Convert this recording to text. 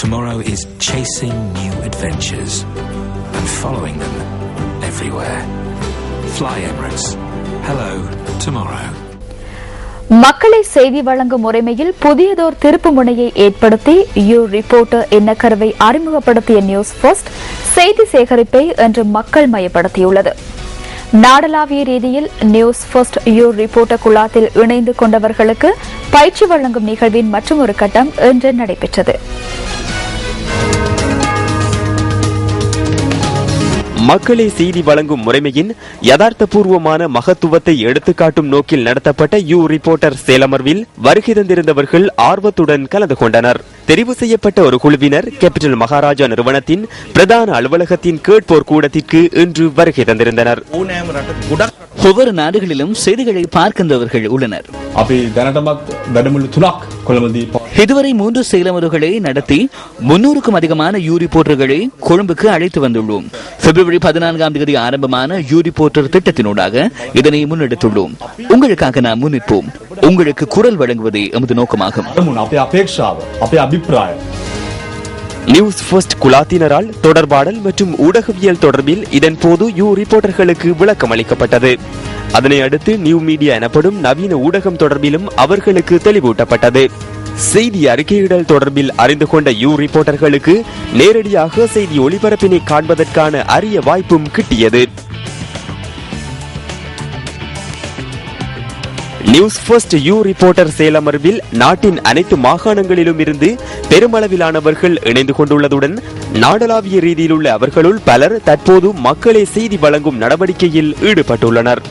Tomorrow is chasing new adventures and following them everywhere. Fly Emirates. Hello, tomorrow. மக்களை செய்தி வழங்கும் முறைமையில் புதியதோர் திருப்பு முனையை ஏற்படுத்தி யூ ரிப்போர்ட்டர் என்ன கருவை அறிமுகப்படுத்திய நியூஸ் ஃபர்ஸ்ட் செய்தி சேகரிப்பை இன்று மக்கள் மயப்படுத்தியுள்ளது நாடளாவிய ரீதியில் நியூஸ் ஃபர்ஸ்ட் யூ ரிப்போர்ட்டர் குழாத்தில் இணைந்து கொண்டவர்களுக்கு பயிற்சி வழங்கும் நிகழ்வின் மற்றும் ஒரு கட்டம் இன்று நடைபெற்றது மக்களே செய்தி வழங்கும் முறைமையின் யதார்த்தபூர்வமான மகத்துவத்தை எடுத்துக்காட்டும் நோக்கில் நடத்தப்பட்ட யூ ரிப்போர்ட்டர் சேலமர்வில் வருகை தந்திருந்தவர்கள் ஆர்வத்துடன் கலந்து கொண்டனர். தெரிவு செய்யப்பட்ட ஒரு குழுவினர் கேபிட்டல் மகாராஜா நிறுவனத்தின் பிரதான அலுவலகத்தின் கேட்போர் கூடத்திற்கு இன்று வருகை தந்திருந்தனர். ஒவ்வொரு நாடுகளிலும் செய்திகளை பார்க்கின்றவர்கள் உள்ளனர். இதுவரை மூன்று செயலமர்களை நடத்தி முன்னூறுக்கும் அதிகமான யூரி போட்டர்களை கொழும்புக்கு அழைத்து வந்துள்ளோம். பிப்ரவரி பதினான்காம் தேதி ஆரம்பமான யூரி போட்டர் திட்டத்தினூடாக இதனை முன்னெடுத்துள்ளோம். உங்களுக்காக நாம் முன்னிற்போம். உங்களுக்கு குரல் வழங்குவதே எமது நோக்கமாகும். நியூஸ் ஃபர்ஸ்ட் குலாத்தினரால் தொடர்பாடல் மற்றும் ஊடகவியல் தொடர்பில் இதன் போது யூ ரிப்போர்ட்டர்களுக்கு விளக்கம் அளிக்கப்பட்டது. அதனை அடுத்து நியூ மீடியா எனப்படும் நவீன ஊடகம் தொடர்பிலும் அவர்களுக்கு தெளிவூட்டப்பட்டது. செய்தி அறிக்கையிடல் தொடர்பில் அறிந்து கொண்ட யூ ரிப்போர்ட்டர்களுக்கு நேரடியாக செய்தி ஒளிபரப்பினை காண்பதற்கான அரிய வாய்ப்பும் கிட்டியது. நியூஸ் ஃபர்ஸ்ட் யூ ரிப்போர்ட்டர் சேலமர்வில் நாட்டின் அனைத்து மாகாணங்களிலும் இருந்து பெருமளவிலானவர்கள் இணைந்து கொண்டுள்ளதுடன் நாடளாவிய ரீதியில் உள்ள அவர்களுள் பலர் தற்போது மக்களே செய்தி வழங்கும் நடவடிக்கையில் ஈடுபட்டுள்ளனர்.